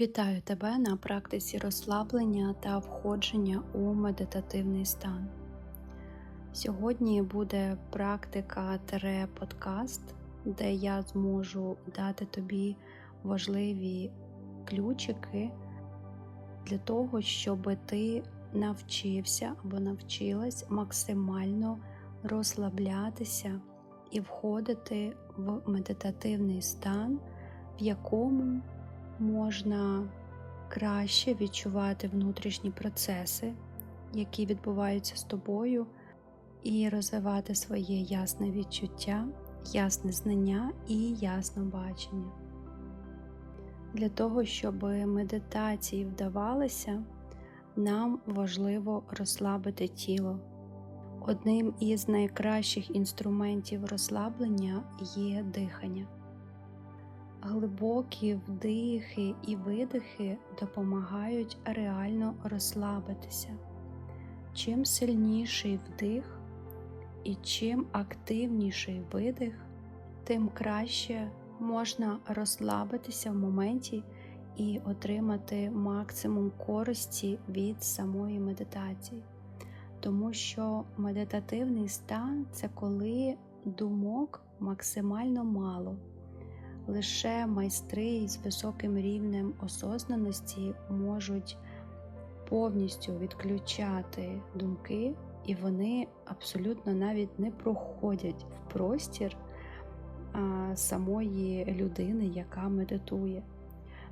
Вітаю тебе на практиці розслаблення та входження у медитативний стан. Сьогодні буде практика тере подкаст, де я зможу дати тобі важливі ключики для того, щоб ти навчився або навчилась максимально розслаблятися і входити в медитативний стан, в якому можна краще відчувати внутрішні процеси, які відбуваються з тобою, і розвивати своє ясне відчуття, ясне знання і ясне бачення. Для того, щоб медитації вдавалися, нам важливо розслабити тіло. Одним із найкращих інструментів розслаблення є дихання. Глибокі вдихи і видихи допомагають реально розслабитися. Чим сильніший вдих і чим активніший видих, тим краще можна розслабитися в моменті і отримати максимум користі від самої медитації. Тому що медитативний стан це коли думок максимально мало. Лише майстри з високим рівнем осознаності можуть повністю відключати думки, і вони абсолютно навіть не проходять в простір самої людини, яка медитує.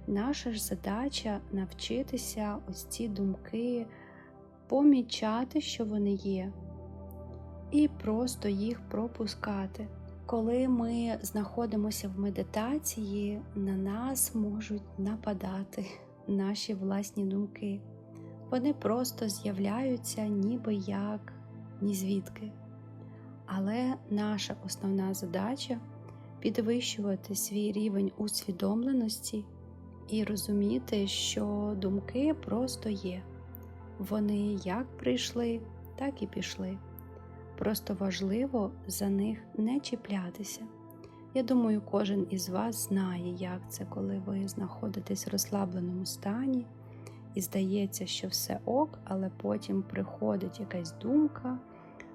Наша ж задача навчитися ось ці думки помічати, що вони є, і просто їх пропускати. Коли ми знаходимося в медитації, на нас можуть нападати наші власні думки. Вони просто з'являються ніби як ні звідки. Але наша основна задача підвищувати свій рівень усвідомленості і розуміти, що думки просто є. Вони як прийшли, так і пішли. Просто важливо за них не чіплятися. Я думаю, кожен із вас знає, як це, коли ви знаходитесь в розслабленому стані, і здається, що все ок, але потім приходить якась думка,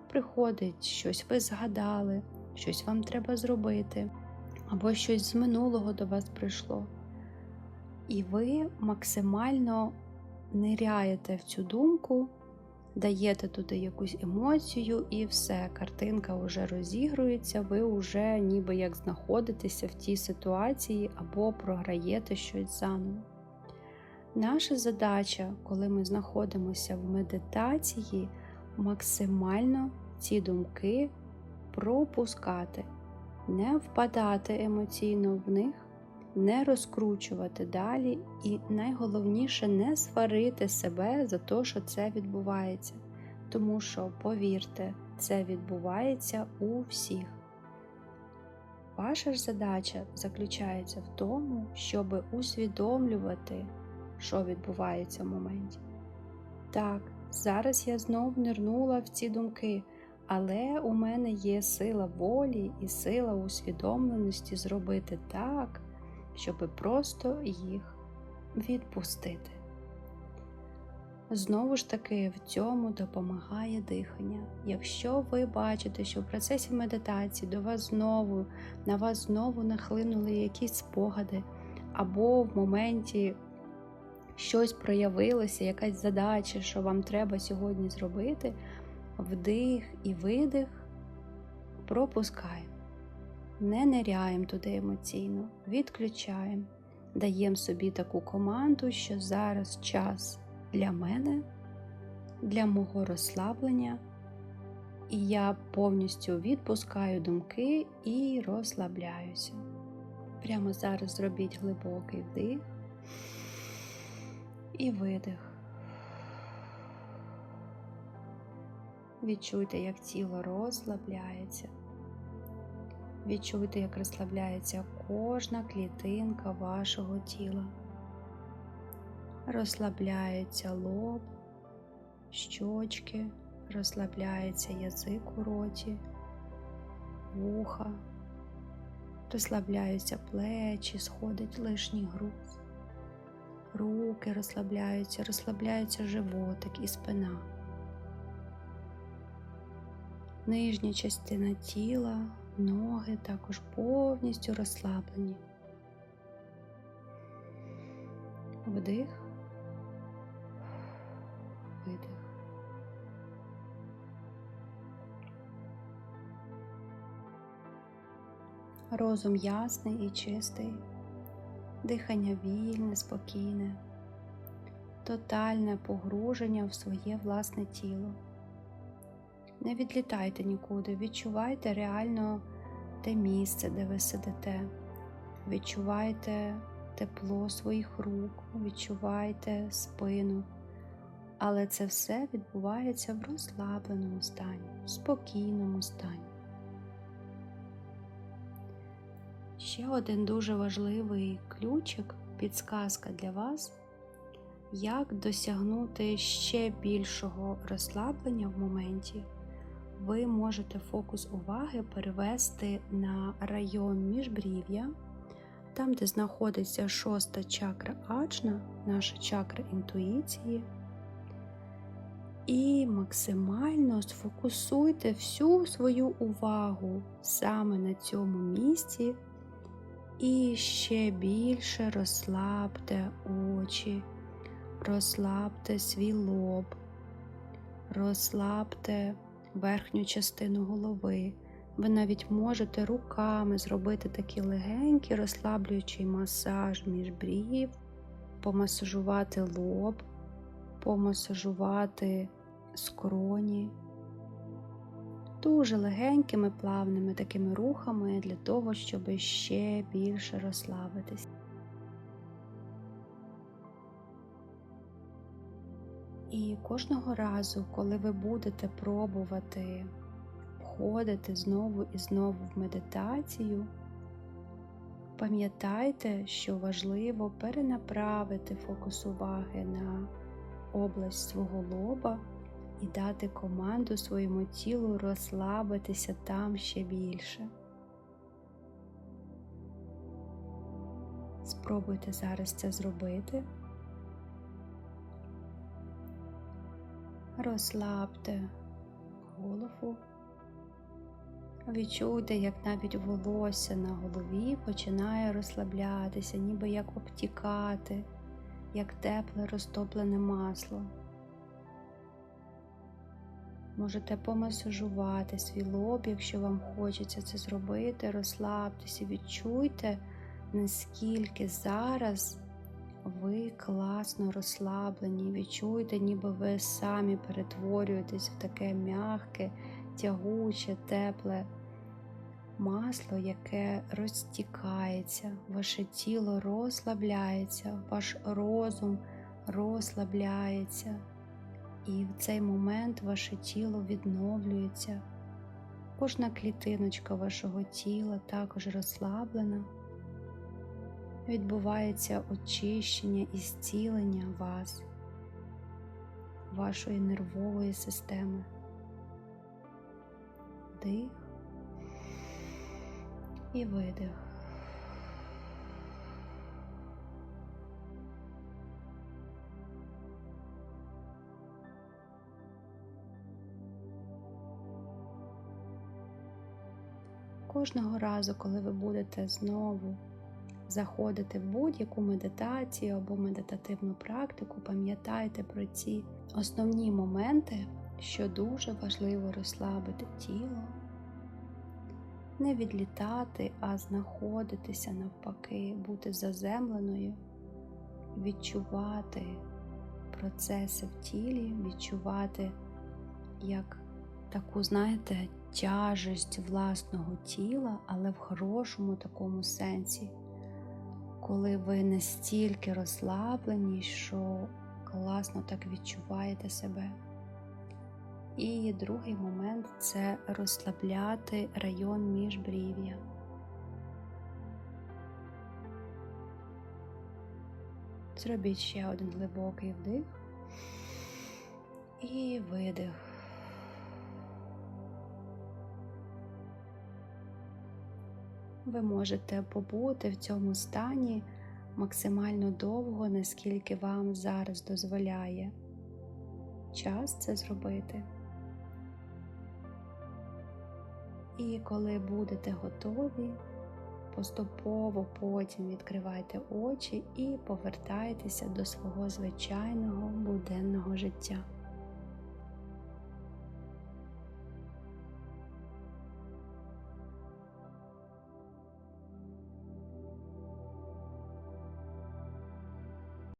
приходить щось ви згадали, щось вам треба зробити, або щось з минулого до вас прийшло. І ви максимально ниряєте в цю думку даєте туди якусь емоцію, і все, картинка вже розігрується, ви вже ніби як знаходитеся в тій ситуації або програєте щось заново. Наша задача, коли ми знаходимося в медитації, максимально ці думки пропускати, не впадати емоційно в них, не розкручувати далі, і найголовніше не сварити себе за те, що це відбувається. Тому що, повірте, це відбувається у всіх. Ваша ж задача заключається в тому, щоб усвідомлювати, що відбувається в моменті. Так, зараз я знов нирнула в ці думки, але у мене є сила волі і сила усвідомленості зробити так, щоб просто їх відпустити. Знову ж таки, в цьому допомагає дихання. Якщо ви бачите, що в процесі медитації до вас знову, на вас знову нахлинули якісь спогади, або в моменті щось проявилося, якась задача, що вам треба сьогодні зробити, вдих і видих пропускаємо не ниряємо туди емоційно, відключаємо, даємо собі таку команду, що зараз час для мене, для мого розслаблення, і я повністю відпускаю думки і розслабляюся. Прямо зараз зробіть глибокий вдих і видих. Відчуйте, як тіло розслабляється. Відчуйте, як розслабляється кожна клітинка вашого тіла. Розслабляється лоб, щочки, розслабляється язик у роті, вуха, розслабляються плечі, сходить лишній груз. руки розслабляються, розслабляється животик і спина. Нижня частина тіла, ноги також повністю розслаблені. Вдих, видих. Розум ясний і чистий, дихання вільне, спокійне, тотальне погруження в своє власне тіло. Не відлітайте нікуди, відчувайте реально те місце, де ви сидите. Відчувайте тепло своїх рук, відчувайте спину. Але це все відбувається в розслабленому стані, в спокійному стані. Ще один дуже важливий ключик, підсказка для вас, як досягнути ще більшого розслаблення в моменті. Ви можете фокус уваги перевести на район міжбрів'я, там, де знаходиться шоста чакра ачна, наша чакра інтуїції. І максимально сфокусуйте всю свою увагу саме на цьому місці. І ще більше розслабте очі, розслабте свій лоб, розслабте верхню частину голови. Ви навіть можете руками зробити такий легенький розслаблюючий масаж між брів, помасажувати лоб, помасажувати скроні. Дуже легенькими плавними такими рухами для того, щоб ще більше розслабитись. І кожного разу, коли ви будете пробувати входити знову і знову в медитацію, пам'ятайте, що важливо перенаправити фокус уваги на область свого лоба і дати команду своєму тілу розслабитися там ще більше. Спробуйте зараз це зробити. Розслабте голову. Відчуйте, як навіть волосся на голові починає розслаблятися, ніби як обтікати, як тепле розтоплене масло. Можете помасажувати свій лоб, якщо вам хочеться це зробити, розслабтеся, відчуйте, наскільки зараз класно розслаблені, відчуйте, ніби ви самі перетворюєтесь в таке м'яке, тягуче, тепле масло, яке розтікається, ваше тіло розслабляється, ваш розум розслабляється. І в цей момент ваше тіло відновлюється. Кожна клітиночка вашого тіла також розслаблена. Відбувається очищення і зцілення вас, вашої нервової системи. Дих і видих. Кожного разу, коли ви будете знову заходити в будь-яку медитацію або медитативну практику, пам'ятайте про ці основні моменти, що дуже важливо розслабити тіло, не відлітати, а знаходитися навпаки, бути заземленою, відчувати процеси в тілі, відчувати як таку, знаєте, тяжесть власного тіла, але в хорошому такому сенсі, коли ви настільки розслаблені, що класно так відчуваєте себе. І другий момент це розслабляти район міжбрів'я. Зробіть ще один глибокий вдих і видих. Ви можете побути в цьому стані максимально довго, наскільки вам зараз дозволяє час це зробити. І коли будете готові, поступово потім відкривайте очі і повертайтеся до свого звичайного буденного життя.